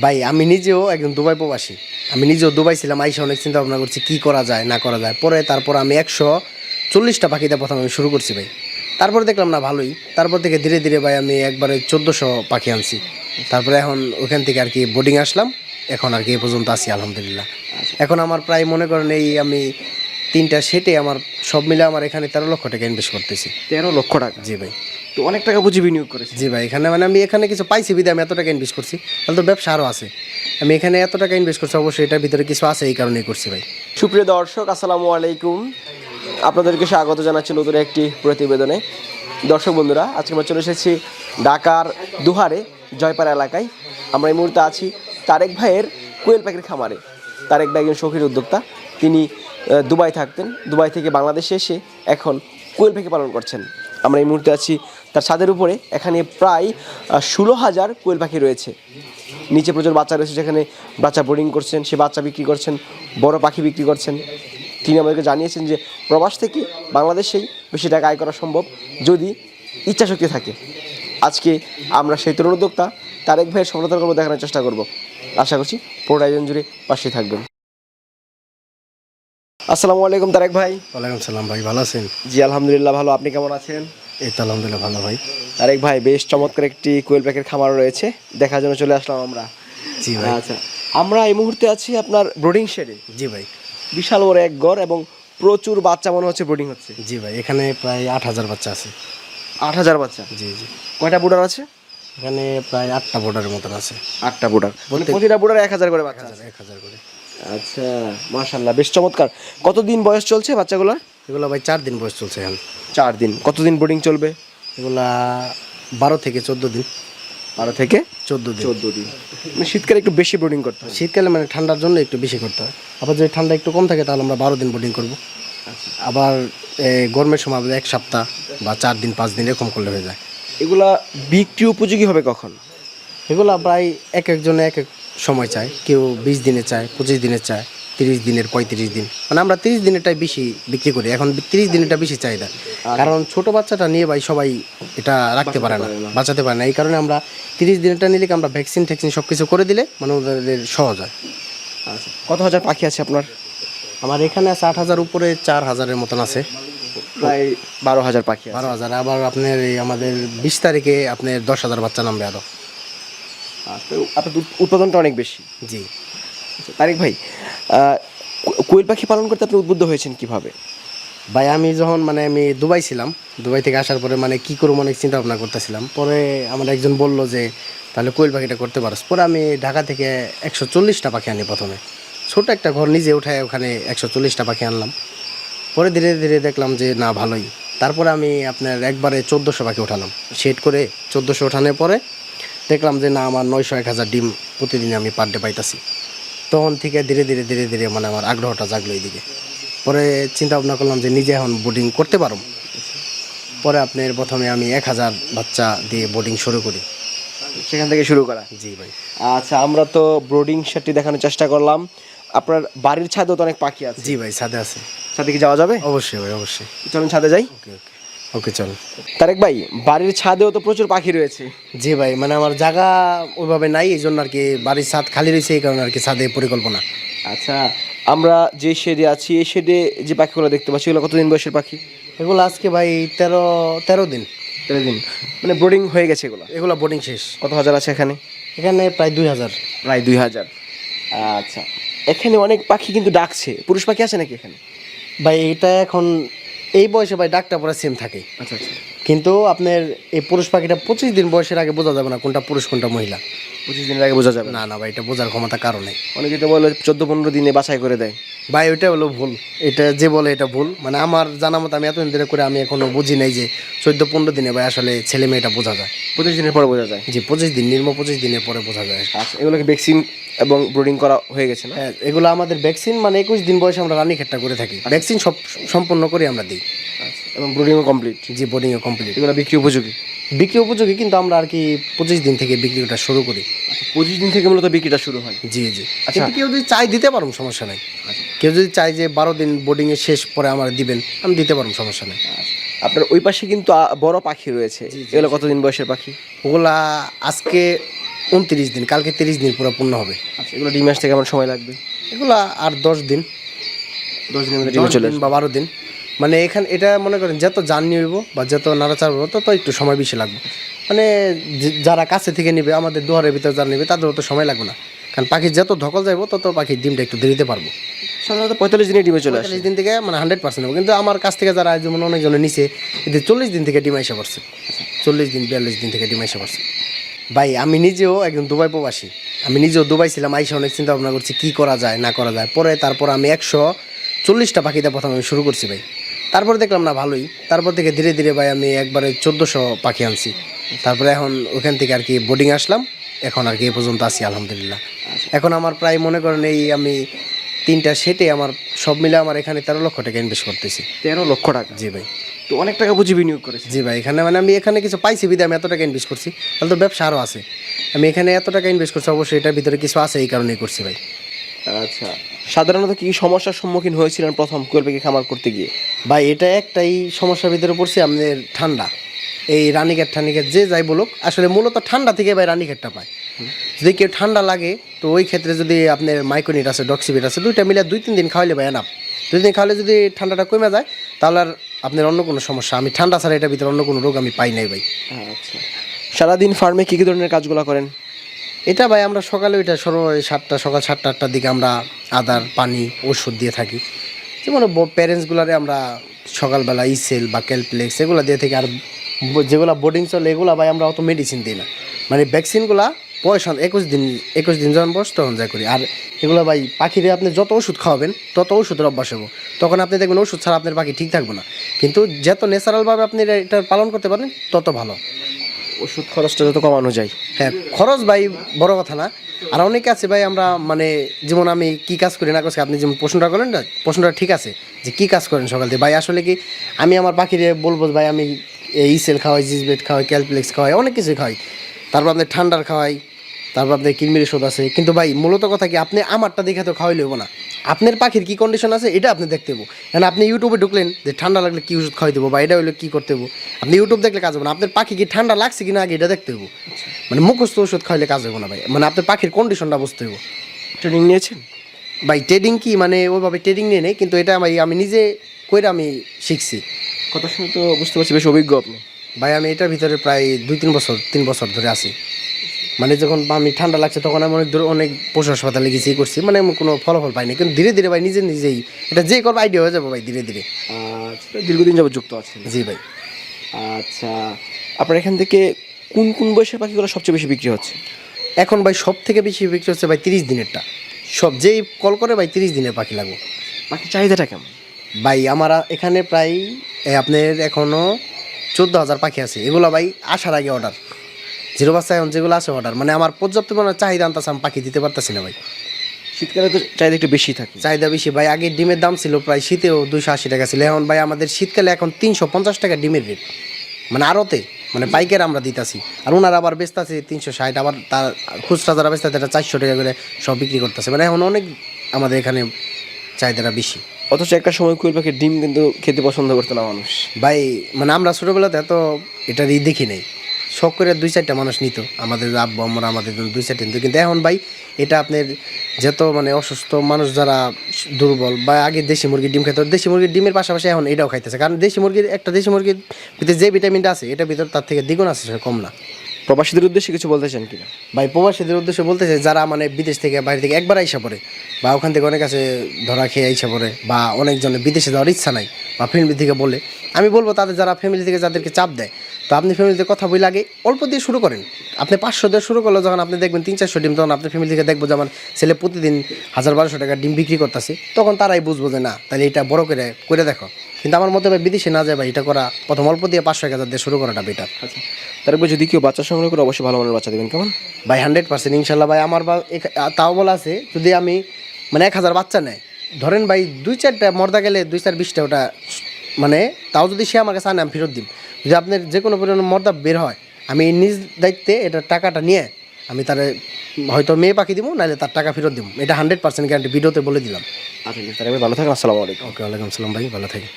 ভাই আমি নিজেও একজন দুবাই প্রবাসী। আমি নিজেও দুবাই ছিলাম আইসা অনেক চিন্তা ভাবনা করছি কী করা যায় না করা যায়। পরে তারপর আমি একশো চল্লিশটা পাখিতে প্রথমে আমি শুরু করছি ভাই। তারপর দেখলাম না ভালোই। তারপর থেকে ধীরে ধীরে ভাই আমি একবারে চোদ্দোশো পাখি আনছি। তারপরে এখন ওখান থেকে আর কি বোর্ডিং আসলাম। এখন আর কি এ পর্যন্ত আছি আলহামদুলিল্লাহ। এখন আমার প্রায় মনে করেন এই আমি তিনটা সেটে আমার সব মিলে আমার এখানে তেরো লক্ষ টাকা ইনভেস্ট করতেছি। তেরো লক্ষ টাকা? জি ভাই। তো অনেক টাকা পুঁজি বিনিয়োগ করেছি। জি ভাই এখানে মানে আমি এখানে কিছু পাইছি বিদে আমি এত টাকা ইনভেস্ট করছি। তাহলে তো ব্যবসা আরও আছে। আমি এখানে এত টাকা ইনভেস্ট করছি অবশ্যই এটার ভিতরে কিছু আছে এই কারণেই করছি ভাই। সুপ্রিয় দর্শক আসসালামু আলাইকুম। আপনাদেরকে স্বাগত জানাচ্ছি নতুন একটি প্রতিবেদনে। দর্শক বন্ধুরা আজকে আমরা চলে এসেছি ঢাকার দুহারে জয়পাড়া এলাকায়। আমরা এই মুহূর্তে আছি তারেক ভাইয়ের কোয়েল পাখির খামারে। তারেক ভাই একজন শৌখিন উদ্যোক্তা। তিনি দুবাই থাকতেন। দুবাই থেকে বাংলাদেশে এসে এখন কোয়েল পাখি পালন করছেন। আমরা এই মুহূর্তে আছি তার ছাদের উপরে এখানে প্রায় ষোলো হাজার কোয়েল পাখি রয়েছে। নিচে প্রচুর বাচ্চা রয়েছে যেখানে বাচ্চা বোর্ডিং করছেন সে বাচ্চা বিক্রি করছেন বড় পাখি বিক্রি করছেন। তিনি আমাদেরকে জানিয়েছেন যে প্রবাস থেকে বাংলাদেশেই বেশি টাকা আয় করা সম্ভব যদি ইচ্ছাশক্তি থাকে। আজকে আমরা সেই তরুণ উদ্যোক্তা তারেক ভাইয়ের সফলতার গল্প দেখানোর চেষ্টা করব। আশা করছি পুরোটা আয়োজন জুড়ে পাশে থাকবেন। আসসালামু আলাইকুম তারেক ভাই। ওয়ালাইকুম সালাম ভাই ভালো আছেন? জি আলহামদুলিল্লাহ ভালো। আপনি কেমন আছেন? এই তো আলহামদুলিল্লাহ ভালো ভাই। আরেক ভাই বেশ চমৎকার একটি কোয়েল প্যাকের খামার রয়েছে। দেখার জন্য চলে আসলাম আমরা। জি ভাই। আচ্ছা আমরা এই মুহূর্তে আছি আপনার ব্রোডিং শেডে। জি ভাই। বিশাল বড় এক ঘর এবং প্রচুর বাচ্চা মনে হচ্ছে ব্রোডিং হচ্ছে। জি ভাই এখানে প্রায় আট হাজার বাচ্চা আছে। আট হাজার বাচ্চা? জি জি। কয়টা বুডার আছে? এখানে প্রায় আটটা বোর্ডারের মতন আছে। আটটা বুডার। বলতে- প্রতিটা বুডার এক হাজার করে বাচ্চা আছে। এক হাজার করে। আচ্ছা মাশাল্লাহ বেশ চমৎকার। কতদিন বয়স চলছে বাচ্চাগুলোর? এগুলো ভাই চার দিন বয়স চলছে এখন। চার দিন। কতদিন ব্রোডিং চলবে? এগুলা বারো থেকে চোদ্দ দিন। বারো থেকে চোদ্দ দিন। চোদ্দ দিন। মানে শীতকালে একটু বেশি ব্রোডিং করতে হয়। শীতকালে মানে ঠান্ডার জন্য একটু বেশি করতে হয়। আবার যদি ঠান্ডা একটু কম থাকে তাহলে আমরা বারো দিন বোর্ডিং করব। আবার গরমের সময় আমাদের এক সপ্তাহ বা চার দিন পাঁচ দিন এরকম করলে হয়ে যায়। এগুলা বিক্রি উপযোগী হবে কখন? এগুলো প্রায় এক একজনে এক এক সময় চায়। কেউ বিশ দিনে চায় পঁচিশ দিনে চায়। তিরিশ দিনের পঁয়ত্রিশ দিন। মানে আমরা তিরিশ দিনেরটাই বেশি বিক্রি করি। এখন তিরিশ দিনেরটা বেশি চাহিদা। কারণ ছোট বাচ্চাটা নিয়ে ভাই সবাই এটা রাখতে পারে না বাঁচাতে পারে না। এই কারণে আমরা তিরিশ দিনেরটা নিলে কি আমরা ভ্যাকসিন ট্যাকসিন সব কিছু করে দিলে মানে ওদের সহজ হয়। আচ্ছা কত হাজার পাখি আছে আপনার? আমার এখানে আছে আট হাজার উপরে চার হাজারের মতন আছে। প্রায় বারো হাজার পাখি বারো হাজার আবার আপনার এই আমাদের বিশ তারিখে আপনার দশ হাজার বাচ্চা নামবে আরও আচ্ছা, আপনার উৎপাদনটা অনেক বেশি। জি। আচ্ছা, তারেক ভাই কোয়েল পাখি পালন করতে আপনি উদ্বুদ্ধ হয়েছেন কীভাবে? ভাই আমি যখন মানে আমি দুবাই ছিলাম দুবাই থেকে আসার পরে মানে কী করব অনেক চিন্তা ভাবনা করতেছিলাম। পরে আমার একজন বলল যে তাহলে কোয়েল পাখিটা করতে পারস। পরে আমি ঢাকা থেকে একশো চল্লিশটা পাখি আনি প্রথমে। ছোট একটা ঘর নিজে উঠায় ওখানে একশো চল্লিশটা পাখি আনলাম। পরে ধীরে ধীরে দেখলাম যে না ভালোই। তারপরে আমি আপনার একবারে চোদ্দোশো পাখি উঠালাম। সেট করে চোদ্দোশো ওঠানোর পরে দেখলাম যে না আমার নয়শো এক হাজার ডিম প্রতিদিন আমি পার ডে পাইতাছি। তখন থেকে ধীরে ধীরে ধীরে ধীরে মানে আমার আগ্রহটা জাগলো এইদিকে। পরে চিন্তা ভাবনা করলাম যে নিজে এখন বোর্ডিং করতে পারো পরে আপনার প্রথমে আমি এক হাজার বাচ্চা দিয়ে বোর্ডিং শুরু করি। সেখান থেকে শুরু করা? জি ভাই। আচ্ছা আমরা তো ব্রোডিং শার্টটি দেখানোর চেষ্টা করলাম। আপনার বাড়ির ছাদেও তো অনেক পাখি আছে। জি ভাই ছাদে আছে। ছাদে কি যাওয়া যাবে? অবশ্যই ভাই অবশ্যই। চলুন ছাদে যাই। ওকে ওকে। ওকে চল। তারেক ভাই বাড়ির ছাদেও তো প্রচুর পাখি রয়েছে। জি ভাই মানে আমার জায়গা ওইভাবে নাই এই জন্য আর কি বাড়ির ছাদ খালি রয়েছে এই কারণে আর কি ছাদে পরিকল্পনা। আচ্ছা আমরা যে শেডে আছি এই শেডে যে পাখিগুলো দেখতে পাচ্ছি এগুলো কতদিন বয়সের পাখি? এগুলো আজকে ভাই তেরো তেরো দিন। তেরো দিন। মানে বোর্ডিং হয়ে গেছে এগুলো? এগুলো বোর্ডিং শেষ। কত হাজার আছে এখানে? এখানে প্রায় দুই হাজার। প্রায় দুই হাজার। আচ্ছা এখানে অনেক পাখি কিন্তু ডাকছে। পুরুষ পাখি আছে নাকি এখানে? ভাই এটা এখন এই বয়সে ভাই ডাকটা পরে সেম থাকে আচ্ছা আচ্ছা। কিন্তু আপনার এই পুরুষ পাখিটা পঁচিশ দিন বয়সের আগে বোঝা যাবে না কোনটা পুরুষ কোনটা মহিলা। পঁচিশ দিনের আগে বোঝা যাবে। না না না ভাই এটা বোঝার ক্ষমতা কারণে অনেকে তো বলে চোদ্দ পনেরো দিনে বাছাই করে দেয়। ভাই ওইটা হলো ভুল। এটা যে বলে এটা ভুল। মানে আমার জানা মতো আমি এতদিন ধরে করে আমি এখনও বুঝি নাই যে চোদ্দ পনেরো দিনে ভাই আসলে ছেলে মেয়েটা বোঝা যায়। পঁচিশ দিনের পরে বোঝা যায়। যে পঁচিশ দিন নির্ম পঁচিশ দিনের পরে বোঝা যায়। আচ্ছা এগুলোকে ভ্যাকসিন এবং ব্রোডিং করা হয়ে গেছে না? হ্যাঁ এগুলো আমাদের ভ্যাকসিন মানে একুশ দিন বয়সে আমরা রানী খেটটা করে থাকি। ভ্যাকসিন সব সম্পূর্ণ করে আমরা দিই। আচ্ছা এবং ব্রোডিংও কমপ্লিট জি বোর্ডিংয়ে কমপ্লিট এগুলো বিক্রি উপযোগী? বিক্রি উপযোগী কিন্তু আমরা আর কি পঁচিশ দিন থেকে বিক্রিটা শুরু করি। আচ্ছা পঁচিশ দিন থেকে মূলত বিক্রিটা শুরু হয়। জি জি। আচ্ছা। কেউ যদি চাই দিতে পারুন সমস্যা নাই। কেউ যদি চাই যে বারো দিন বোর্ডিংয়ে শেষ পরে আমার দিবেন আমি দিতে পারুন সমস্যা নেই। আপনার ওই পাশে কিন্তু বড় পাখি রয়েছে। এগুলো কতদিন বয়সের পাখি? ওগুলা আজকে উনত্রিশ দিন কালকে তিরিশ দিন পুরো পূর্ণ হবে। আচ্ছা এগুলো ডিম আসতে কেমন সময় লাগবে? এগুলা আর দশ দিন। দশ দিনের মধ্যে চলে বা বারো দিন। মানে এখানে এটা মনে করেন যত জার্নি হইব বা যত নাড়াচাড়া হইব তত একটু সময় বেশি লাগবে। মানে যারা কাছে থেকে নেবে আমাদের দুয়ারের ভিতরে যারা নেবে তাদের অত সময় লাগবে না। কারণ পাখি যত ধকল যাইব তত পাখির ডিমটা একটু দেরিতে পারব। সাধারণত পঁয়তাল্লিশ দিনে ডিমে চলে আসে। দিন থেকে মানে হান্ড্রেড পার্সেন্ট হবে। কিন্তু আমার কাছ থেকে যারা যেমন অনেকজনের নিচে এদের চল্লিশ দিন থেকে ডিম এসে পড়ছে। চল্লিশ দিন, বিয়াল্লিশ দিন থেকে ডিম এসে পড়ছে। ভাই, আমি নিজেও একজন দুবাই প্রবাসী। আমি নিজেও দুবাই ছিলাম, আইসা অনেক চিন্তা ভাবনা করছি, কী করা যায়, না করা যায়। পরে তারপর আমি একশো চল্লিশটা পাখিতে প্রথম আমি শুরু করছি ভাই। তারপর দেখলাম, না, ভালোই। তারপর থেকে ধীরে ধীরে ভাই আমি একবারে চোদ্দোশো পাখি আনছি। তারপরে এখন ওখান থেকে আর কি বোর্ডিং আসলাম। এখন আর কি এ পর্যন্ত আছি, আলহামদুলিল্লাহ। এখন আমার প্রায় মনে করেন এই আমি তিনটা সেটে আমার সব মিলে আমার এখানে তেরো লক্ষ টাকা ইনভেস্ট করতেছি। তেরো লক্ষ টাকা? জি ভাই। তো অনেক টাকা বুঝি বিনিয়োগ করেছি জি ভাই এখানে মানে আমি এখানে কিছু পাইছি বিদে আমি এত টাকা ইনভেস্ট করছি। তাহলে তো ব্যবসা আরও আছে। আমি এখানে এত টাকা ইনভেস্ট করছি অবশ্যই এটার ভিতরে কিছু আছে এই কারণেই করছি ভাই। আচ্ছা সাধারণত কি সমস্যার সম্মুখীন হয়েছিলেন প্রথম কোয়েল পাখি খামার করতে গিয়ে? ভাই এটা একটাই সমস্যার ভিতরে পড়ছি আমাদের ঠান্ডা। এই রানীঘাট ঠান্ডিঘাট যে যাই বলুক আসলে মূলত ঠান্ডা থেকে ভাই রানীঘাটটা পায়। যদি কেউ ঠান্ডা লাগে তো ওই ক্ষেত্রে যদি আপনার মাইকোনিট আছে ডক্সিবিট আছে দুইটা মিলে দুই তিন দিন খাওয়াইলে ভাই এনাপ দুই দিন খাওয়ালে যদি ঠান্ডাটা কমে যায় তাহলে আর আপনার অন্য কোনো সমস্যা। আমি ঠান্ডা ছাড়া এটার ভিতরে অন্য কোনো রোগ আমি পাই নাই ভাই। আচ্ছা। সারাদিন ফার্মে কী কী ধরনের কাজগুলো করেন? এটা ভাই আমরা সকালে ওইটা সর্ব সাতটা সকাল সাতটা আটটার দিকে আমরা আদার পানি ওষুধ দিয়ে থাকি। যেমন প্যারেন্টসগুলারে আমরা সকালবেলা ইসেল বা ক্যালপ্লেক্স এগুলো দিয়ে থাকি আর যেগুলো বোর্ডিং চলে এগুলো ভাই আমরা অত মেডিসিন দিই না। মানে ভ্যাকসিনগুলা হন- একুশ দিন একুশ দিন যখন বয়স তখন যা করি। আর এগুলো ভাই পাখিরে আপনি যত ওষুধ খাওয়াবেন তত ওষুধের অভ্যাস হব। তখন আপনি দেখবেন ওষুধ ছাড়া আপনার পাখি ঠিক থাকবে না। কিন্তু যত ন্যাচারালভাবে আপনি এটা পালন করতে পারেন তত ভালো। ওষুধ খরচটা যত কমানো যায়। হ্যাঁ খরচ ভাই বড় কথা না। আর অনেকে আছে ভাই আমরা মানে যেমন আমি কি কাজ করি না করছি আপনি যেমন প্রশ্নটা করেন না প্রশ্নটা ঠিক আছে যে কি কাজ করেন সকাল থেকে? ভাই আসলে কি আমি আমার পাখিরে বলব ভাই আমি এই ইসেল খাওয়াই জিজবেট খাওয়াই ক্যালপ্লেক্স খাওয়াই অনেক কিছু খাওয়াই। তারপর আপনার ঠান্ডার খাওয়াই তারপর আপনার কিলমির ওষুধ আছে। কিন্তু ভাই মূলত কথা কি আপনি আমারটা দেখে তো খাওয়াই লইব না। আপনার পাখির কি কন্ডিশন আছে এটা আপনি দেখতে হব কারণ আপনি ইউটিউবে ঢুকলেন যে ঠান্ডা লাগলে কি ওষুধ খাওয়াই দেবো বা এটা হইলে কী করতে হব আপনি ইউটিউব দেখলে কাজ হবে না। আপনার পাখি কি ঠান্ডা লাগছে কিনা আগে এটা দেখতে হব মানে মুখস্থ ওষুধ খাইলে কাজ হবে না ভাই। মানে আপনার পাখির কন্ডিশনটা বুঝতে হব ট্রেনিং নিয়েছেন? ভাই ট্রেডিং কি মানে ওইভাবে ট্রেডিং নিয়ে নেই কিন্তু এটা আমি আমি নিজে করে আমি শিখছি। কথা শুনে তো বুঝতে পারছি বেশ অভিজ্ঞ আপনি। ভাই আমি এটার ভিতরে প্রায় দুই তিন বছর তিন বছর ধরে আছি। মানে যখন আমি ঠান্ডা লাগছে তখন আমি অনেক দূর অনেক পশু হাসপাতালে গেছি করছি। মানে আমি কোনো ফলাফল পাইনি কিন্তু ধীরে ধীরে ভাই নিজে নিজেই এটা যে করব আইডিয়া হয়ে যাব ভাই ধীরে ধীরে। আচ্ছা দীর্ঘদিন যাবত যুক্ত আছে জি ভাই। আচ্ছা আপনার এখান থেকে কোন কোন বয়সের পাখিগুলো সবচেয়ে বেশি বিক্রি হচ্ছে? এখন ভাই সব থেকে বেশি বিক্রি হচ্ছে ভাই তিরিশ দিনেরটা। সব যেই কল করে ভাই তিরিশ দিনের পাখি লাগবে। পাখির চাহিদাটা কেমন? ভাই আমার এখানে প্রায় আপনার এখনও চোদ্দ হাজার পাখি আছে। এগুলো ভাই আসার আগে অর্ডার জিরো বাচ্চা এখন যেগুলো আছে অর্ডার মানে আমার পর্যাপ্ত পরিমাণে চাহিদা আনতেছে আমি পাখি দিতে পারতেছি না ভাই। শীতকালে তো চাহিদা একটু বেশি থাকে। চাহিদা বেশি। ভাই আগে ডিমের দাম ছিল প্রায় শীতেও দুশো আশি টাকা ছিল এখন ভাই আমাদের শীতকালে এখন তিনশো পঞ্চাশ টাকা ডিমের রেট মানে আরতে মানে পাইকার আমরা দিতাছি। আর ওনারা আবার বেচতেছে তিনশো ষাট আবার তার খুচরা যারা বেচতে এটা চারশো টাকা করে সব বিক্রি করতেছে। মানে এখন অনেক আমাদের এখানে চাহিদাটা বেশি। অথচ একটা সময় কুইল পাখির ডিম কিন্তু খেতে পছন্দ করতো না মানুষ। ভাই মানে আমরা ছোটোবেলাতে এত এটার ই দেখি নেই। শখ করে দুই চারটা মানুষ নিত। আমাদের আব্বু আমরা আমাদের জন্য দুই চারটা নিত। কিন্তু এখন ভাই এটা আপনার যত মানে অসুস্থ মানুষ যারা দুর্বল বা আগে দেশি মুরগির ডিম খেত দেশি মুরগির ডিমের পাশাপাশি এখন এটাও খাইতেছে। কারণ দেশি মুরগির একটা দেশি মুরগির ভিতরে যে ভিটামিনটা আছে এটার ভিতর তার থেকে দ্বিগুণ আছে সেটা কম না। প্রবাসীদের উদ্দেশ্যে কিছু বলতে চান কিনা? ভাই প্রবাসীদের উদ্দেশ্যে বলতে চাই যারা মানে বিদেশ থেকে বাইরে থেকে একবার আইসা পড়ে বা ওখান থেকে অনেক আছে ধরা খেয়ে আইসা পড়ে বা অনেকজনের বিদেশে যাওয়ার ইচ্ছা নাই বা ফ্যামিলি থেকে বলে। আমি বলব তাদের যারা ফ্যামিলি থেকে যাদেরকে চাপ দেয় তো আপনি ফ্যামিলিতে কথা বই লাগে অল্প দিয়ে শুরু করেন। আপনি পাঁচশো দিয়ে শুরু করলে যখন আপনি দেখবেন তিন চারশো ডিম তখন আপনার ফ্যামিলি থেকে দেখব যে আমার ছেলে প্রতিদিন হাজার বারোশো টাকা ডিম বিক্রি করতেছে। তখন তারাই বুঝব যে না তাহলে এটা বড় করে করে দেখো। কিন্তু আমার মতে ভাই বিদেশে না যায় ভাই এটা করা প্রথম অল্প দিয়ে পাঁচশো এক হাজার দিয়ে শুরু করাটা বেটার আচ্ছা। তারপর যদি কেউ বাচ্চা সংগ্রহ করে অবশ্যই ভালো মানের বাচ্চা দেবেন কেমন? ভাই হান্ড্রেড পার্সেন্ট ইনশাল্লাহ ভাই আমার বা তাও বলা আছে যদি আমি মানে এক হাজার বাচ্চা নেয়। ধরেন ভাই দুই চারটা মর্দা গেলে দুই চার বিশটা ওটা মানে তাও যদি সে আমার কাছে আনে আমি ফেরত দিন যদি আপনার যে কোনো পরিমাণে মর্দা বের হয় আমি নিজ দায়িত্বে এটা টাকাটা নিয়ে আমি তার হয়তো মেয়ে পাখি দিব নাহলে তার টাকা ফেরত দিব এটা হান্ড্রেড পার্সেন্ট গ্যারান্টি ভিডিওতে বলে দিলাম। আচ্ছা ভালো থাকেন আসসালামু আলাইকুম। ওকে ওয়ালাইকুম আসসালাম ভাই ভালো থাকি